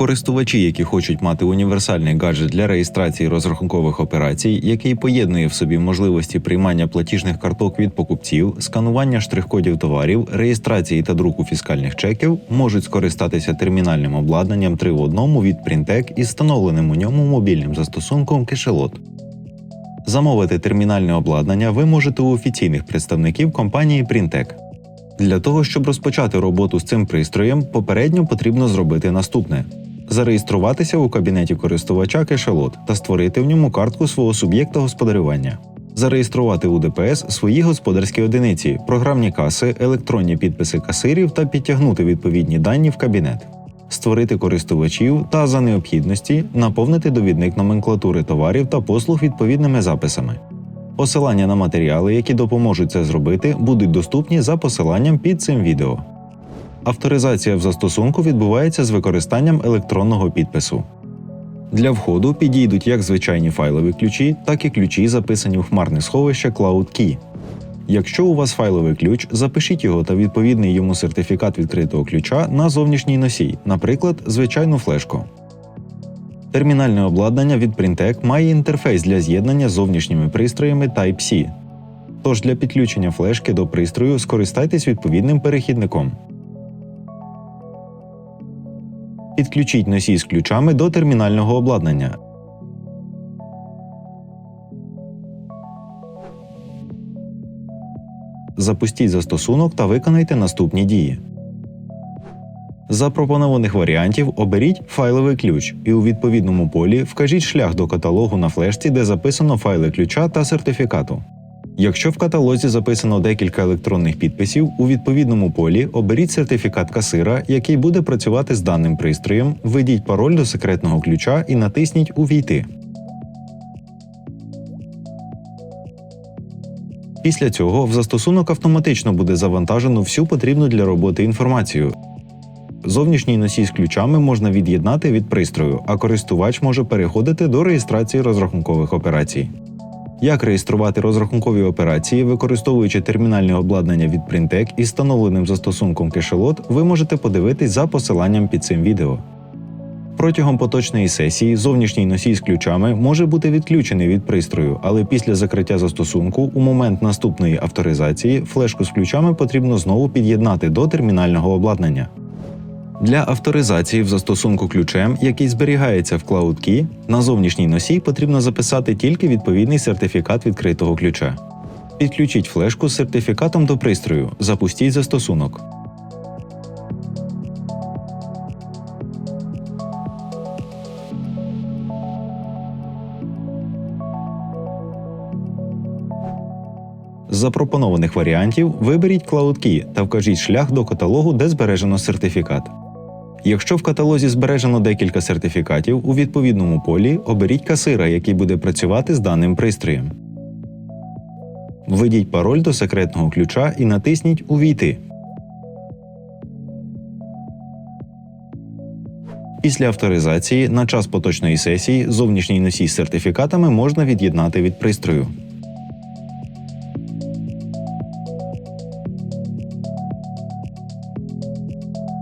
Користувачі, які хочуть мати універсальний гаджет для реєстрації розрахункових операцій, який поєднує в собі можливості приймання платіжних карток від покупців, сканування штрих-кодів товарів, реєстрації та друку фіскальних чеків, можуть скористатися термінальним обладнанням 3 в 1 від Printec із встановленим у ньому мобільним застосунком Кешелот. Замовити термінальне обладнання ви можете у офіційних представників компанії Printec. Для того, щоб розпочати роботу з цим пристроєм, попередньо потрібно зробити наступне: зареєструватися у кабінеті користувача кешелот та створити в ньому картку свого суб'єкта господарювання. Зареєструвати у ДПС свої господарські одиниці, програмні каси, електронні підписи касирів та підтягнути відповідні дані в кабінет, створити користувачів та за необхідності наповнити довідник номенклатури товарів та послуг відповідними записами. Посилання на матеріали, які допоможуть це зробити, будуть доступні за посиланням під цим відео. Авторизація в застосунку відбувається з використанням електронного підпису. Для входу підійдуть як звичайні файлові ключі, так і ключі, записані в хмарне сховище Cloud Key. Якщо у вас файловий ключ, запишіть його та відповідний йому сертифікат відкритого ключа на зовнішній носій, наприклад, звичайну флешку. Термінальне обладнання від Printec має інтерфейс для з'єднання з зовнішніми пристроями Type-C. Тож для підключення флешки до пристрою скористайтесь відповідним перехідником. Підключіть носій з ключами до термінального обладнання. Запустіть застосунок та виконайте наступні дії. З запропонованих варіантів оберіть файловий ключ і у відповідному полі вкажіть шлях до каталогу на флешці, де записано файли ключа та сертифікату. Якщо в каталозі записано декілька електронних підписів, у відповідному полі оберіть сертифікат касира, який буде працювати з даним пристроєм, введіть пароль до секретного ключа і натисніть Увійти. Після цього в застосунок автоматично буде завантажено всю потрібну для роботи інформацію. Зовнішній носій з ключами можна від'єднати від пристрою, а користувач може переходити до реєстрації розрахункових операцій. Як реєструвати розрахункові операції, використовуючи термінальне обладнання від Printec із встановленим застосунком Кешелот, ви можете подивитись за посиланням під цим відео. Протягом поточної сесії зовнішній носій з ключами може бути відключений від пристрою, але після закриття застосунку у момент наступної авторизації флешку з ключами потрібно знову під'єднати до термінального обладнання. Для авторизації в застосунку ключем, який зберігається в Cloud Key, на зовнішній носій потрібно записати тільки відповідний сертифікат відкритого ключа. Підключіть флешку з сертифікатом до пристрою, запустіть застосунок. З запропонованих варіантів виберіть Cloud Key та вкажіть шлях до каталогу, де збережено сертифікат. Якщо в каталозі збережено декілька сертифікатів, у відповідному полі оберіть касира, який буде працювати з даним пристроєм. Введіть пароль до секретного ключа і натисніть Увійти. Після авторизації на час поточної сесії зовнішній носій з сертифікатами можна від'єднати від пристрою.